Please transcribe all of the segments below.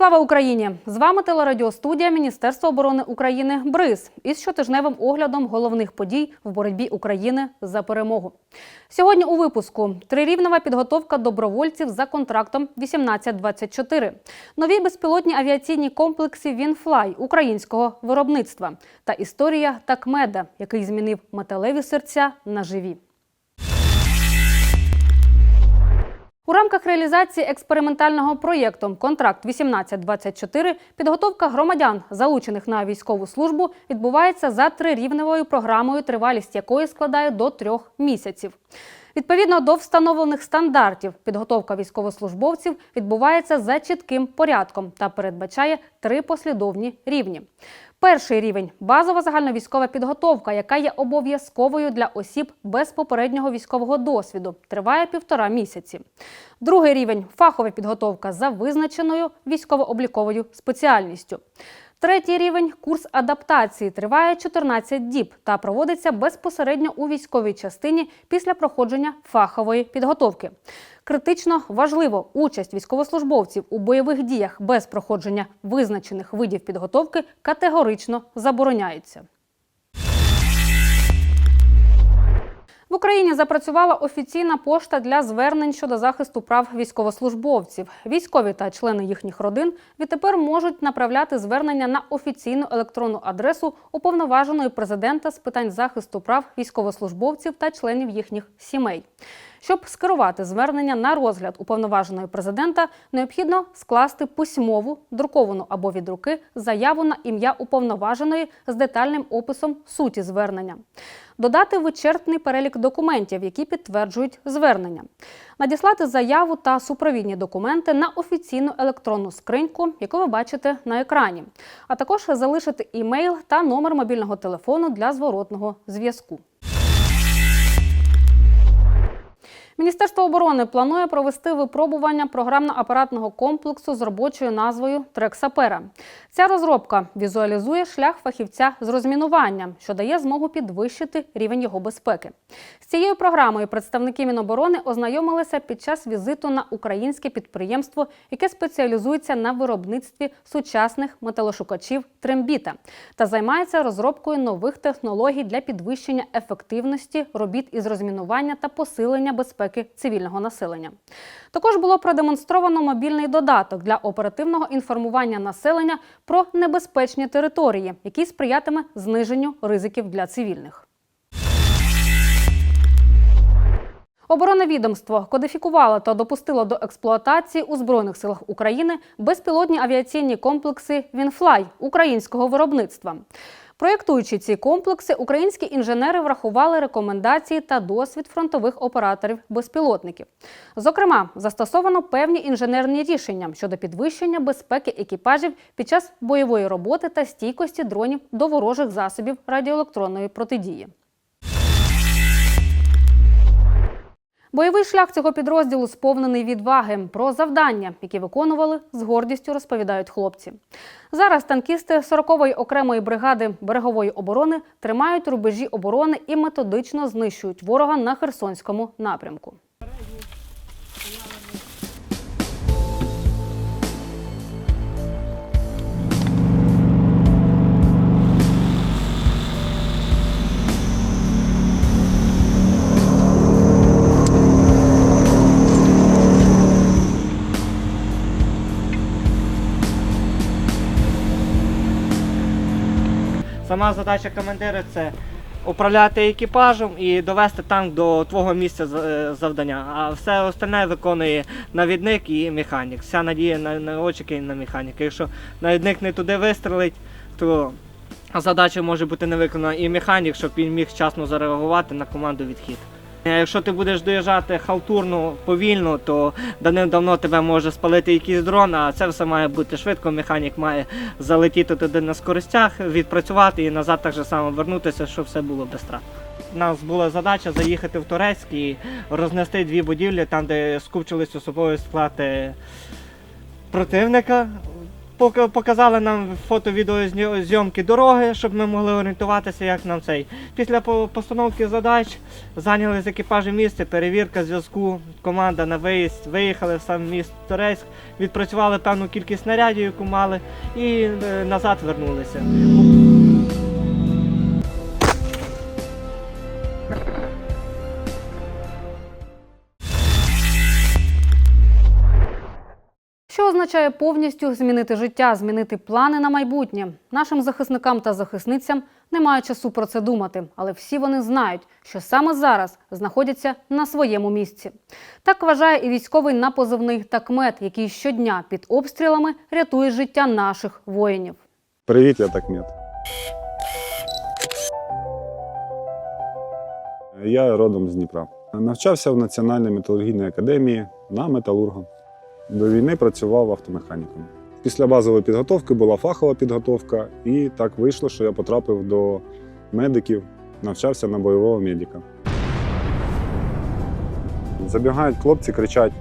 Слава Україні! З вами телерадіостудія Міністерства оборони України БРИЗ із щотижневим оглядом головних подій в боротьбі України за перемогу. Сьогодні у випуску трирівнева підготовка добровольців за контрактом 1824, нові безпілотні авіаційні комплекси Вінфлай українського виробництва та історія Такмеда, який змінив металеві серця на живі. У рамках реалізації експериментального проєкту Контракт 1824 підготовка громадян, залучених на військову службу, відбувається за трирівневою програмою, тривалість якої складає до трьох місяців. Відповідно до встановлених стандартів, підготовка військовослужбовців відбувається за чітким порядком та передбачає три послідовні рівні. Перший рівень базова загальновійськова підготовка, яка є обов'язковою для осіб без попереднього військового досвіду, триває півтора місяці. Другий рівень фахова підготовка за визначеною військово-обліковою спеціальністю. Третій рівень курс адаптації триває 14 діб та проводиться безпосередньо у військовій частині після проходження фахової підготовки. Критично важливо участь військовослужбовців у бойових діях без проходження визначених видів підготовки категорично забороняється. В Україні запрацювала офіційна пошта для звернень щодо захисту прав військовослужбовців. Військові та члени їхніх родин відтепер можуть направляти звернення на офіційну електронну адресу уповноваженої президента з питань захисту прав військовослужбовців та членів їхніх сімей. Щоб скерувати звернення на розгляд уповноваженої президента, необхідно скласти письмову, друковану або від руки заяву на ім'я уповноваженої з детальним описом суті звернення, додати вичерпний перелік документів, які підтверджують звернення, надіслати заяву та супровідні документи на офіційну електронну скриньку, яку ви бачите на екрані, а також залишити імейл та номер мобільного телефону для зворотного зв'язку. Міністерство оборони планує провести випробування програмно-апаратного комплексу з робочою назвою Трексапера. Ця розробка візуалізує шлях фахівця з розмінування, що дає змогу підвищити рівень його безпеки. З цією програмою представники Міноборони ознайомилися під час візиту на українське підприємство, яке спеціалізується на виробництві сучасних металошукачів Трембіта та займається розробкою нових технологій для підвищення ефективності робіт із розмінування та посилення безпеки цивільного населення. Також було продемонстровано мобільний додаток для оперативного інформування населення про небезпечні території, який сприятиме зниженню ризиків для цивільних. Оборонне відомство кодифікувало та допустило до експлуатації у Збройних силах України безпілотні авіаційні комплекси Вінфлай українського виробництва. Проєктуючи ці комплекси, українські інженери врахували рекомендації та досвід фронтових операторів безпілотників. Зокрема, застосовано певні інженерні рішення щодо підвищення безпеки екіпажів під час бойової роботи та стійкості дронів до ворожих засобів радіоелектронної протидії. Бойовий шлях цього підрозділу сповнений відваги про завдання, які виконували з гордістю, розповідають хлопці. Зараз танкісти 40-ї окремої бригади берегової оборони тримають рубежі оборони і методично знищують ворога на Херсонському напрямку. Сама задача командира це управляти екіпажем і довести танк до твого місця е, завдання. А все остальне виконує навідник і механік. Вся надія на наводчика і на механіка. Якщо навідник не туди вистрелить, то задача може бути не виконана і механік, щоб він міг вчасно зареагувати на команду відхід. Е, Якщо ти будеш доїжджати халтурно, повільно, то давним-давно тебе може спалити якийсь дрон, а це все має бути швидко. Механік має залетіти туди на скоростях, відпрацювати і назад так же само вернутися, щоб все було без втрат. У нас була задача заїхати в Турецьк і рознести дві будівлі, там, де скупчились особові склад е, противника. Пока- показали нам фото відеозйомки дороги, щоб ми могли орієнтуватися, як нам цей. Після по- постановки задач зайняли з екіпажем місце, перевірка зв'язку, команда на виїзд, виїхали в сам міст Торецьк, відпрацювали певну кількість снарядів, яку мали, і е, назад вернулися. Означає повністю змінити життя, змінити плани на майбутнє? Нашим захисникам та захисницям немає часу про це думати, але всі вони знають, що саме зараз знаходяться на своєму місці. Так вважає і військовий на позивний такмет, який щодня під обстрілами рятує життя наших воїнів. Привіт, я такмет. Я родом з Дніпра. Навчався в Національній металургійній академії на металурга. До війни працював автомеханіком. Після базової підготовки була фахова підготовка, і так вийшло, що я потрапив до медиків, навчався на бойового медика. Забігають хлопці, кричать: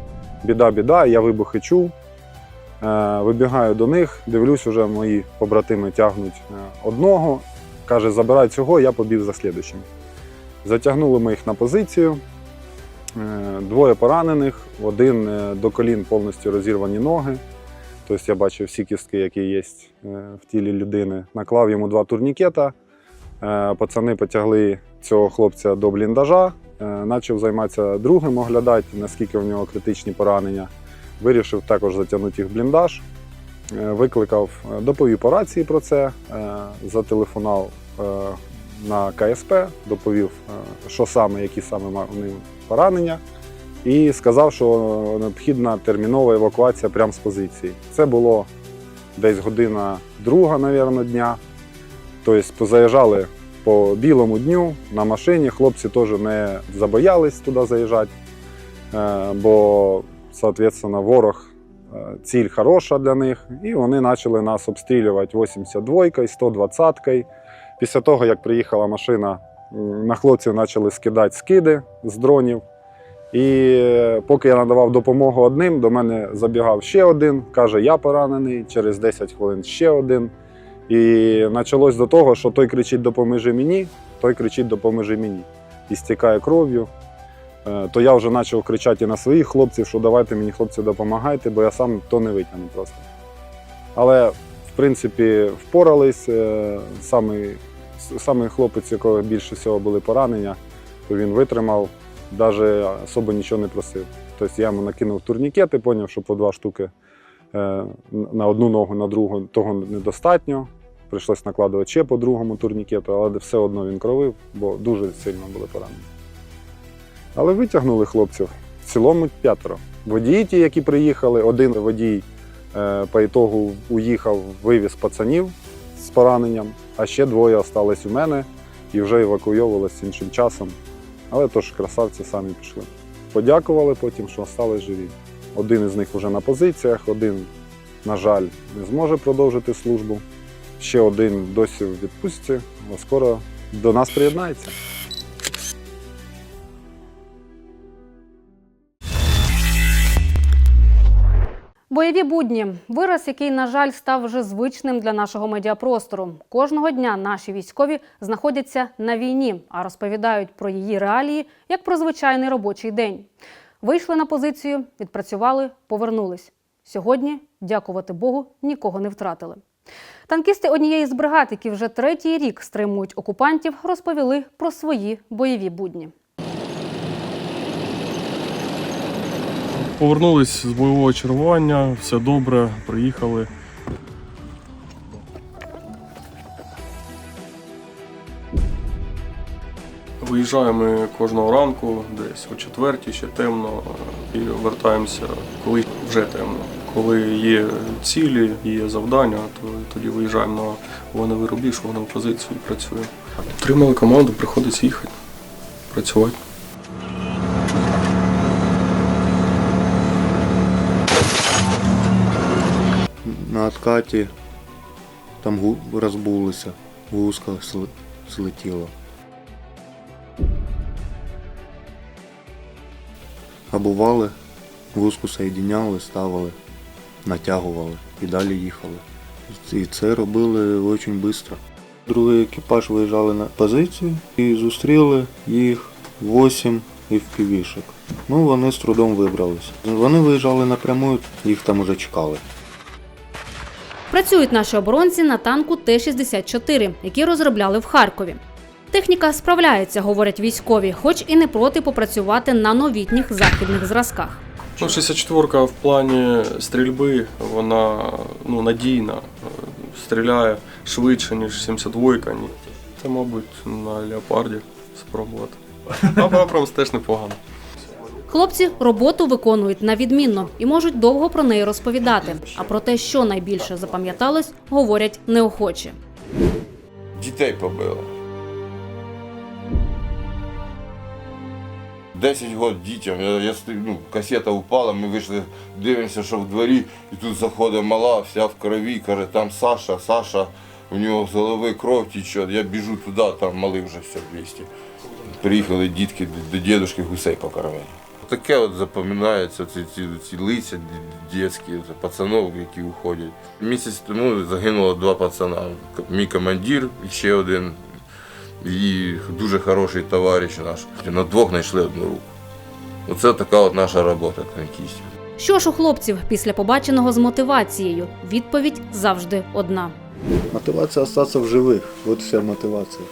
біда, біда, я вибухи чув. Е, Вибігаю до них, дивлюсь, уже мої побратими тягнуть е, одного. Каже, забирай цього, я побіг за слідчим. Затягнули ми їх на позицію. Е, Двоє поранених, один е, до колін повністю розірвані ноги. Тобто я бачив всі кістки, які є е, в тілі людини. Наклав йому два турнікета. Пацани потягли цього хлопця до бліндажа, почав займатися другим, оглядати, наскільки в нього критичні поранення. Вирішив також затягнути їх в бліндаж. Викликав, доповів по рації про це, зателефонував на КСП, доповів, що саме, які саме вони поранення, і сказав, що необхідна термінова евакуація прямо з позиції. Це було десь година друга, мабуть, дня. Тобто позаїжджали по білому дню на машині. Хлопці теж не забоялись туди заїжджати, е, бо, соответственно, ворог е, ціль хороша для них, і вони почали нас обстрілювати 82-ка, 120-кою. Після того, як приїхала машина, на хлопців почали скидати скиди з дронів. І е, поки я надавав допомогу одним, до мене забігав ще один, каже, я поранений, через 10 хвилин ще один. І почалось до того, що той кричить допоможи мені, той кричить допоможи мені. І стікає кров'ю. Е, То я вже почав кричати на своїх хлопців, що давайте мені хлопці допомагайте, бо я сам то не витягну просто. Але, в принципі, впорались. Е, Самий, самий хлопець, якого більше всього були поранення, то він витримав, навіть особо нічого не просив. Тобто я йому накинув турнікети, зрозумів, що по два штуки е, на одну ногу, на другу того недостатньо. Прийшлось накладувати ще по другому турнікету, але все одно він кровив, бо дуже сильно були поранені. Але витягнули хлопців в цілому п'ятеро. Водії, ті, які приїхали, один водій е, по ітогу уїхав, вивіз пацанів з пораненням, а ще двоє остались у мене і вже евакуйовувалися іншим часом. Але тож красавці самі пішли. Подякували потім, що остались живі. Один із них вже на позиціях, один, на жаль, не зможе продовжити службу. Ще один досі в відпустці, а скоро до нас приєднається. Бойові будні вираз, який, на жаль, став вже звичним для нашого медіапростору. Кожного дня наші військові знаходяться на війні, а розповідають про її реалії як про звичайний робочий день. Вийшли на позицію, відпрацювали, повернулись. Сьогодні, дякувати Богу, нікого не втратили. Танкісти однієї з бригад, які вже третій рік стримують окупантів, розповіли про свої бойові будні. Повернулись з бойового чергування, все добре, приїхали. Виїжджаємо кожного ранку, десь о четвертій, ще темно, і вертаємося, коли вже темно. Коли є цілі, є завдання, то тоді виїжджаємо на вогневий рубіж, вогневу позицію і працюємо. Отримали команду, приходиться їхати, працювати. на откаті там розбулися, вузка сли- злетіла. Обували, вузку соєдиняли, ставили, натягували і далі їхали. І це робили дуже швидко. Другий екіпаж виїжджали на позицію і зустріли їх 8 FPV-шок. Ну, вони з трудом вибралися. Вони виїжджали напряму, їх там уже чекали. Працюють наші оборонці на танку Т-64, який розробляли в Харкові. Техніка справляється, говорять військові, хоч і не проти попрацювати на новітніх західних зразках. Ну, 64-ка в плані стрільби, вона ну, надійна, стріляє швидше, ніж 72-ка. Ні. Це, мабуть, на леопарді спробувати. А Абрамс теж непогано. Хлопці роботу виконують на відмінно і можуть довго про неї розповідати. А про те, що найбільше запам'яталось, говорять неохоче. Дітей побило. 10 років дітям. Я, я ну, касета упала, ми вийшли, дивимося, що в дворі, і тут заходить мала, вся в крові, каже, там Саша, Саша, у нього з голови кров тече. Я біжу туди, там малий вже все 200. Приїхали дітки до дідушки гусей покормили. Таке от запам'ятається, ці, ці, ці лиця дітські, пацанов, які уходять. Місяць тому загинуло два пацана. Мій командир і ще один, і дуже хороший товариш наш. На двох знайшли одну руку. Оце така от наша робота танкістів. Що ж у хлопців після побаченого з мотивацією? Відповідь завжди одна. Мотивація залишатися в живих. От вся мотивація.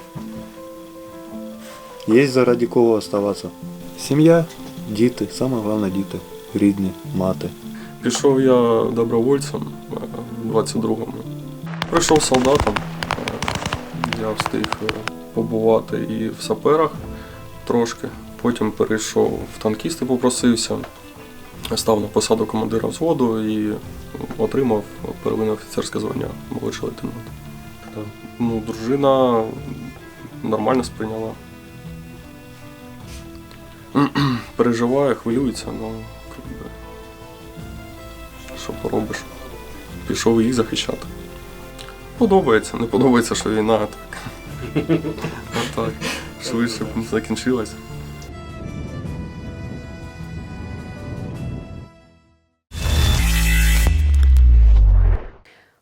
Є заради кого оставатися. Сім'я, діти, саме головне діти, рідні, мати. Пішов я добровольцем е, в 22-му. Прийшов солдатом. Е, Я встиг е, побувати і в саперах трошки. Потім перейшов в танкісти, попросився. Став на посаду командира взводу і отримав первинне офіцерське звання молодший лейтенант. Ну, дружина нормально сприйняла. Переживає, хвилюється, але що поробиш? Пішов їх захищати. Подобається, не подобається, що війна так. А так. Швидше б закінчилась.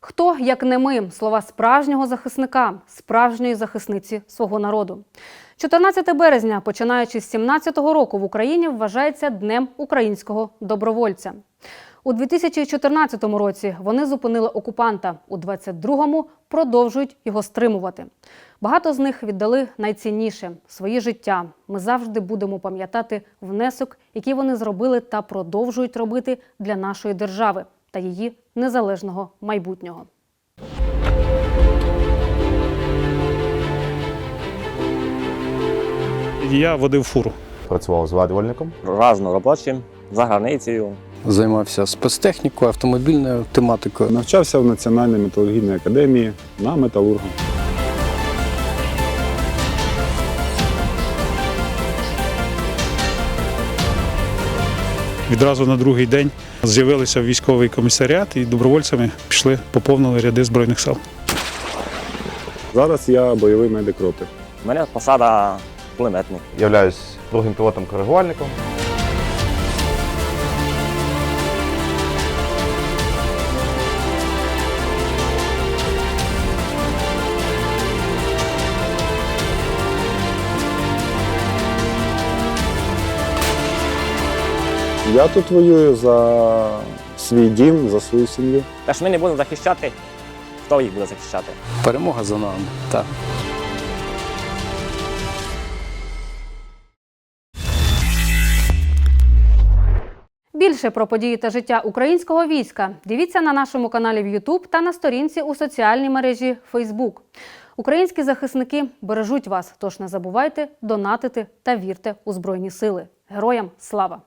Хто, як не ми, слова справжнього захисника, справжньої захисниці свого народу. 14 березня, починаючи з 17-го року в Україні, вважається Днем українського добровольця. У 2014 році вони зупинили окупанта, у 22-му продовжують його стримувати. Багато з них віддали найцінніше свої життя. Ми завжди будемо пам'ятати внесок, який вони зробили та продовжують робити для нашої держави та її незалежного майбутнього. Я водив фуру. Працював зварювальником. разноробочим за границею. Займався спецтехнікою, автомобільною тематикою. Навчався в Національній металургійній академії на металурга. Відразу на другий день з'явилися в військовий комісаріат і добровольцями пішли, поповнили ряди збройних сил. Зараз я бойовий медик роти. У мене посада кулеметник. Являюсь другим пілотом-коригувальником. Я тут воюю за свій дім, за свою сім'ю. Та ж ми не будемо захищати, хто їх буде захищати? Перемога за нами. Так. Більше про події та життя українського війська дивіться на нашому каналі в YouTube та на сторінці у соціальній мережі Facebook. Українські захисники бережуть вас, тож не забувайте донатити та вірте у Збройні Сили. Героям слава!